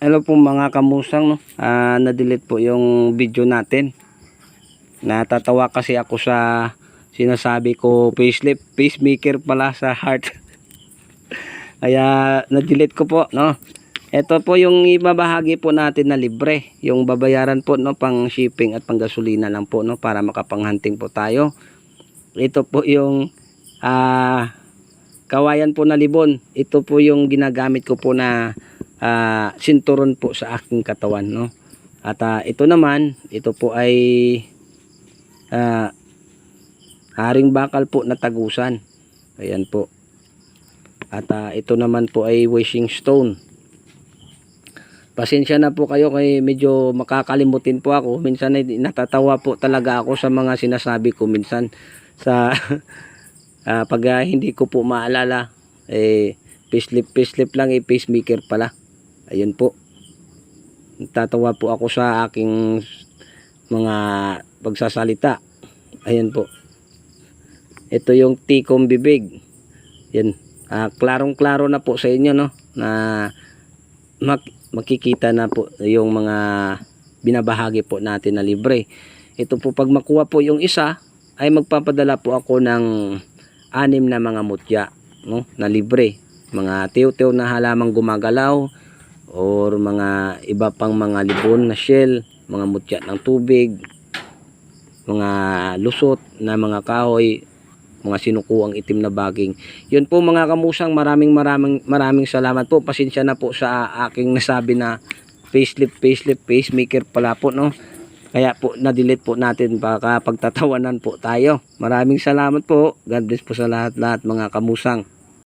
Hello po mga kamusang no. Ah, na-delete po yung video natin. Natatawa kasi ako sa sinasabi ko facelift, pacemaker pala sa heart. Kaya na-delete ko po no. Ito po yung ibabahagi po natin na libre. Yung babayaran po no pang shipping at pang gasolina lang po no para makapanghanting po tayo. Ito po yung ah kawayan po na libon. Ito po yung ginagamit ko po na ah, sinturon po sa aking katawan no? At ah, ito naman ito po ay ah, haring bakal po na tagusan. Ayan po. At ah, ito naman po ay wishing stone. Pasensya na po kayo kay medyo makakalimutin po ako. Minsan ay natatawa po talaga ako sa mga sinasabi ko minsan sa ah, pag ah, hindi ko po maalala. Eh facelift facelift lang eh pacemaker pala ayun po. Tatawa po ako sa aking mga pagsasalita. Ayun po. Ito yung tikom bibig. Yan. Ah, klarong klaro na po sa inyo no? Na mak- makikita na po yung mga binabahagi po natin na libre. Ito po pag makuha po yung isa ay magpapadala po ako ng anim na mga mutya no? Na libre. Mga tiw-tiw na halamang gumagalaw or mga iba pang mga libon na shell, mga mutya ng tubig, mga lusot na mga kahoy, mga sinukuang itim na baging. Yun po mga kamusang, maraming maraming maraming salamat po. Pasensya na po sa aking nasabi na facelift, facelift, pacemaker pala po, no? Kaya po, na-delete po natin baka pagtatawanan po tayo. Maraming salamat po. God bless po sa lahat-lahat mga kamusang.